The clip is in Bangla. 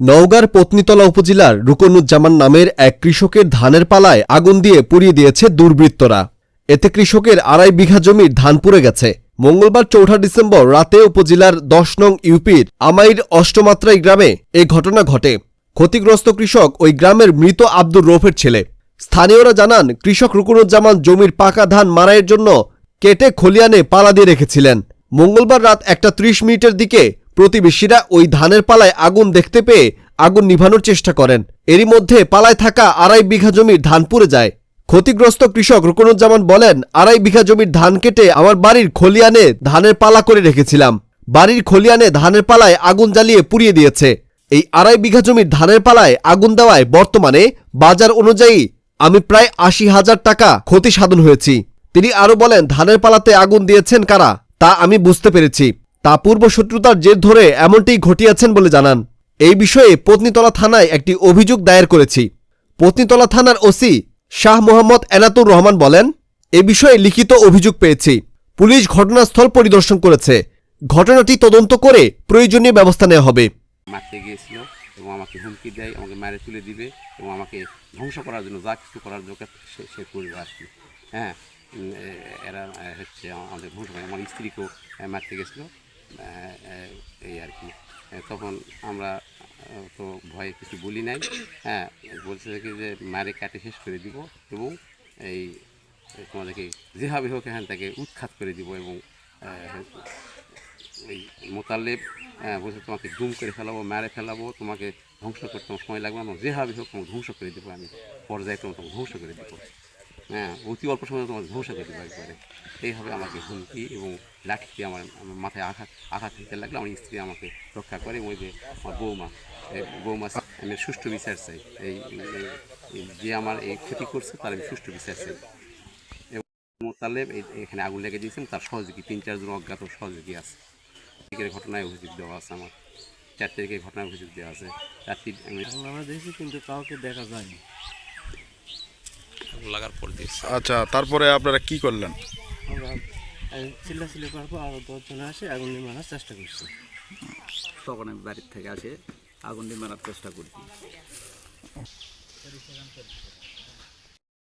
নওগাঁর পত্নীতলা উপজেলার রুকনুজ্জামান নামের এক কৃষকের ধানের পালায় আগুন দিয়ে পুড়িয়ে দিয়েছে দুর্বৃত্তরা। এতে কৃষকের আড়াই বিঘা জমির ধান পুড়ে গেছে। মঙ্গলবার চৌঠা ডিসেম্বর রাতে উপজেলার দশ নং ইউপির আমাইর অষ্টমাত্রাই গ্রামে এ ঘটনা ঘটে। ক্ষতিগ্রস্ত কৃষক ওই গ্রামের মৃত আব্দুর রৌফের ছেলে। স্থানীয়রা জানান, কৃষক রুকনুজ্জামান জমির পাকা ধান মারাইয়ের জন্য কেটে খলিয়ানে পালা দিয়ে রেখেছিলেন। মঙ্গলবার রাত একটা ত্রিশ মিনিটের দিকে প্রতিবেশীরা ওই ধানের পালায় আগুন দেখতে পেয়ে আগুন নিভানোর চেষ্টা করেন। এরই মধ্যে পালায় থাকা আড়াই বিঘা জমির ধান পুড়ে যায়। ক্ষতিগ্রস্ত কৃষক রুকনুজ্জামান বলেন, আড়াই বিঘা জমির ধান কেটে আমার বাড়ির খলিয়ানে ধানের পালা করে রেখেছিলাম। বাড়ির খলিয়ানে ধানের পালায় আগুন জ্বালিয়ে পুড়িয়ে দিয়েছে। এই আড়াই বিঘা জমির ধানের পালায় আগুন দেওয়ায় বর্তমানে বাজার অনুযায়ী আমি প্রায় আশি হাজার টাকা ক্ষতি সাধন হয়েছি। তিনি আরও বলেন, ধানের পালাতে আগুন দিয়েছেন কারা, তা আমি বুঝতে পেরেছি। তা পূর্ব শত্রুতার জের ধরে এমনটি ঘটিয়েছেন বলে জানান। এই বিষয়ে পত্নীতলা থানায় একটি অভিযোগ দায়ের করেছি। পত্নীতলা থানার ওসি শাহ মোহাম্মদ এনাতুর রহমান বলেন, এ বিষয়ে লিখিত অভিযোগ পেয়েছি। পুলিশ ঘটনাস্থল পরিদর্শন করেছে। ঘটনাটি তদন্ত করে প্রয়োজনীয় ব্যবস্থা নেওয়া হবে। মারতে গিয়েছিল এবং আমাকে হুমকি দেয়, আমাকে মারে তুলে দিবে এবং আমাকে ধ্বংস করার জন্য যা কিছু করার দরকার সে করবে আর কি। হ্যাঁ এরা হচ্ছে আমাদের ধ্বংস করে, আমার স্ত্রীকেও মারতে গেছিল। এই আর কি। তখন আমরা তো ভয়ে কিছু বলি নাই। হ্যাঁ বলছে কি যে মারে কাটে শেষ করে দিব এবং এই তোমাদেরকে যেভাবে হোক এখান থেকে উৎখাত করে দিব এবং এই মোতালেব হ্যাঁ বলছে তোমাকে গুম করে ফেলাবো, মেরে ফেলাবো, তোমাকে ধ্বংস করতে আমার সময় লাগবে না। যেভাবে হোক তোমাকে ধ্বংস করে দেবো আমি। পর্যায়ে তোমাকে ধ্বংস করে দেবো। হ্যাঁ অতি অল্প সময় তোমার ধ্বংস করে দেবো একবারে। এইভাবে আমাকে হুমকি এবং লাঠিতে আমার মাথায় আঘাত আঘাত দিতে লাগলে। আমার স্ত্রী আমাকে রক্ষা করে। ওই যে আমার বৌমা বৌমা আমি সুষ্ঠু বিচার চাই। এই যে আমার এই ক্ষতি করছে, তার আমি সুষ্ঠু বিচার চাই। মোতালেব এই- এখানে আগুন লেগে দিয়েছেন তার সহযোগী, তিন চারজন অজ্ঞাত সহযোগী আছে। ঘটনায় অভিযোগ দেওয়া আছে আমার। চার তারিখের ঘটনায় অভিযোগ দেওয়া আছে। রাত্রি আমি আমরা দেখছি কিন্তু কাউকে দেখা যায়নি। লাগার পর দিয়েছে। আচ্ছা তারপরে আপনারা কি করলেন? আমরা চিল্লা চিল্লি করার পর আরও দশজনে আসে আগুন নির্মাণের চেষ্টা করছি। তখন আমি বাড়ির থেকে আসে আগুন নির্মাণের চেষ্টা করছি।